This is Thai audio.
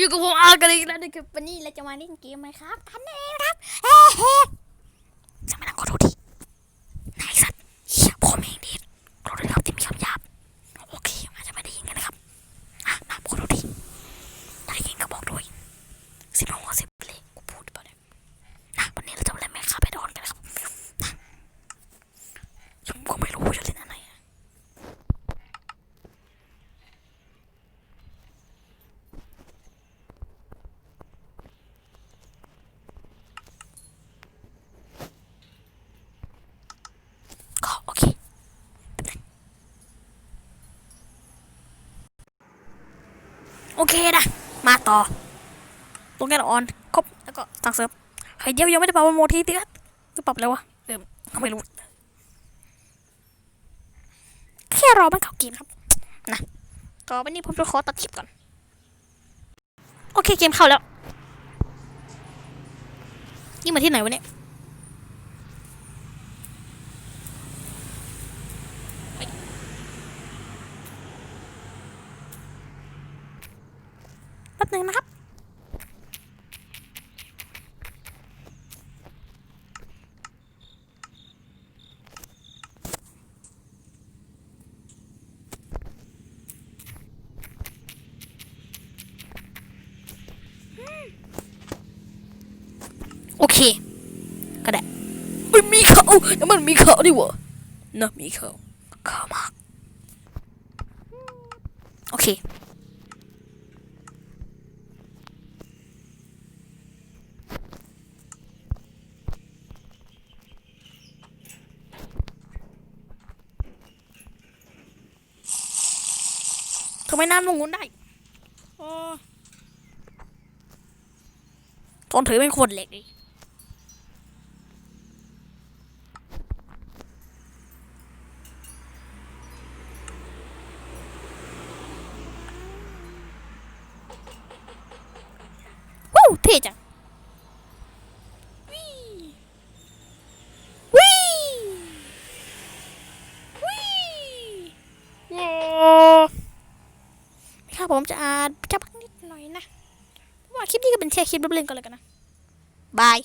อยู่กับผมอากันอีกแล้วนะครับวันนี้เราจะมาเล่นเกมไหมครับกันเองครับเฮ้เฮ้จะมานั่งขอโทษทีนายสัตว์เหี้ยพ่อแม่งเด็ดขอโทษครับที่มีคำหยาบโอเคอาจจะไม่ได้ยินกันนะครับอะนะขอโทษทีถ้าได้ยินก็บอกด้วยสิบหัวสิบเลยกูพูดไปเนี่ยนะวันนี้เราจะมาเล่นแมคคาไปดอนกันนะครับนะผมก็ไม่รู้จะเล่นอะไรอะ ก็โอเค โอเคนะ มาต่อ ตรงแกนออน ครบ แล้วก็ตั้งเซิร์ฟเฮ้ยเดี๋ยวยังไม่ได้ปรับโมทีติครับจะปรับแล้ววะเออไม่รู้ แค่รอมันเข้าเกมครับ นะต่อไปนี้ผมจะขอตัดคลิปก่อน โอเคเกมเข้าแล้ว นี่มาที่ไหนวะเนี่ย ป๊บนึงนะครับ โอเค ก็ได้มันมีเขาแล้วมันมีเขาดิวะนะมีเขาเขามากโอเค ทำไมน้ำลงงูนได้โอ้ตอนถือเป็นขวดเหล็กดิวู้เท่จังวิ่วิ่วิ่ ผมจะอ่านจะพักนิดหน่อยนะเพราะว่าคลิปนี้ก็เป็นแค่คลิปเล่นๆก่อนเลยกันนะบาย